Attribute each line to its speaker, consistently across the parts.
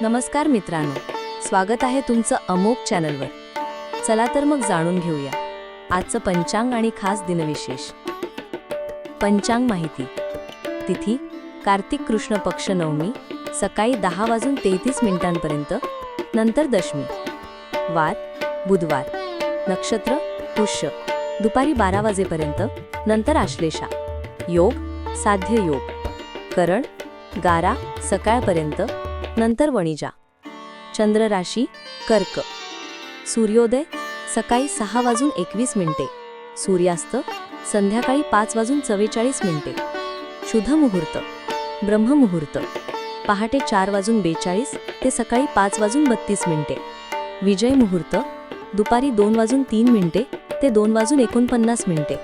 Speaker 1: नमस्कार मित्रांनो स्वागत आहे तुमचं अमोक चॅनलवर. चला तर मग जाणून घेऊया आजचं पंचांग आणि खास दिनविशेष. पंचांग माहिती. तिथी कार्तिक कृष्ण पक्ष नवमी सकाळी दहा वाजून तेहतीस मिनिटांपर्यंत नंतर दशमी. वार बुधवार. नक्षत्र पुष्य. दुपारी बारा वाजेपर्यंत नंतर आश्लेषा. योग साध्य योग. करण गारा सकाळपर्यंत नंतर वणिजा. चंद्र राशी कर्क. सूर्योदय सकाळी सहा वाजून एकवीस मिनिटे. सूर्यास्त संध्याकाळी पाच वाजून चव्वेचाळीस मिनिटे. शुभ मुहूर्त. ब्रह्ममुहूर्त पहाटे चार वाजून बेचाळीस ते सकाळी पाच वाजून बत्तीस मिनिटे. विजय मुहूर्त. दुपारी दोन वाजून तीन मिनिटे ते दोन वाजून एकोणपन्नास मिनिटे.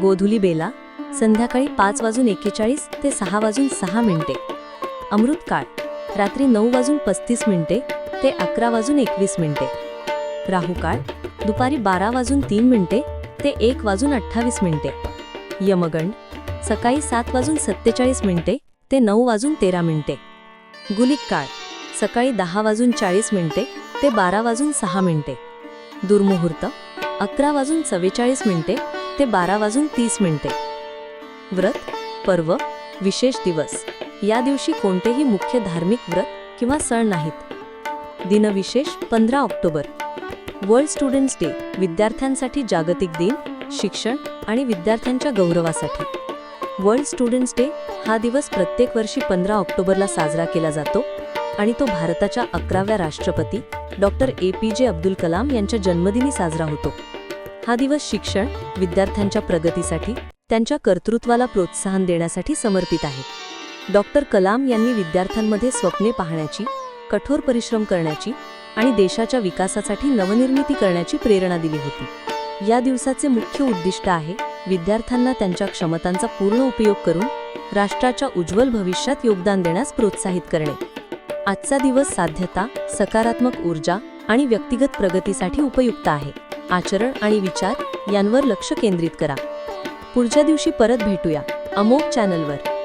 Speaker 1: गोधुली बेला. संध्याकाळी पाच वाजून एक्केचाळीस ते सहा वाजून सहा मिनिटे. अमृतकाळ. रात्री नऊ वाजून पस्तीस मिनिटे ते अकरा वाजून एकवीस मिनिटे. राहुकाळ दुपारी बारा वाजून तीन मिनिटे ते एक वाजून अठ्ठावीस मिनिटे. यमगंड सकाळी सात वाजून सत्तेचाळीस मिनिटे ते नऊ वाजून तेरा मिनिटे. गुलिक काळ सकाळी दहा वाजून चाळीस मिनिटे ते बारा वाजून सहा मिनिटे. दुर्मुहूर्त अकरा वाजून चव्वेचाळीस मिनिटे ते बारा वाजून तीस मिनिटे. व्रत पर्व विशेष दिवस. या दिवशी कोणतेही मुख्य धार्मिक व्रत किंवा सण नाहीत. दिनविशेष पंधरा ऑक्टोबर. वर्ल्ड स्टुडंट्स डे विद्यार्थ्यांसाठी जागतिक दिन शिक्षण आणि विद्यार्थ्यांच्या गौरवासाठी. वर्ल्ड स्टुडंट्स डे हा दिवस प्रत्येक वर्षी पंधरा ऑक्टोबरला साजरा केला जातो आणि तो भारताच्या अकराव्या राष्ट्रपती डॉक्टर ए पी जे अब्दुल कलाम यांच्या जन्मदिनी साजरा होतो. हा दिवस शिक्षण विद्यार्थ्यांच्या प्रगतीसाठी त्यांच्या कर्तृत्वाला प्रोत्साहन देण्यासाठी समर्पित आहे. डॉक्टर कलाम यांनी विद्यार्थ्यांमध्ये स्वप्ने पाहण्याची कठोर परिश्रम करण्याची आणि देशाच्या विकासासाठी नवनिर्मिती करण्याची प्रेरणा दिली होती. या दिवसाचे मुख्य उद्दिष्ट आहे विद्यार्थ्यांना त्यांच्या क्षमतांचा पूर्ण उपयोग करून राष्ट्राच्या उज्ज्वल भविष्यात योगदान देण्यास प्रोत्साहित करणे. आजचा दिवस साध्यता सकारात्मक ऊर्जा आणि व्यक्तिगत प्रगतीसाठी उपयुक्त आहे. आचरण आणि विचार यांवर लक्ष केंद्रित करा. पुढच्या दिवशी परत भेटूया. अमोक चॅनलवर.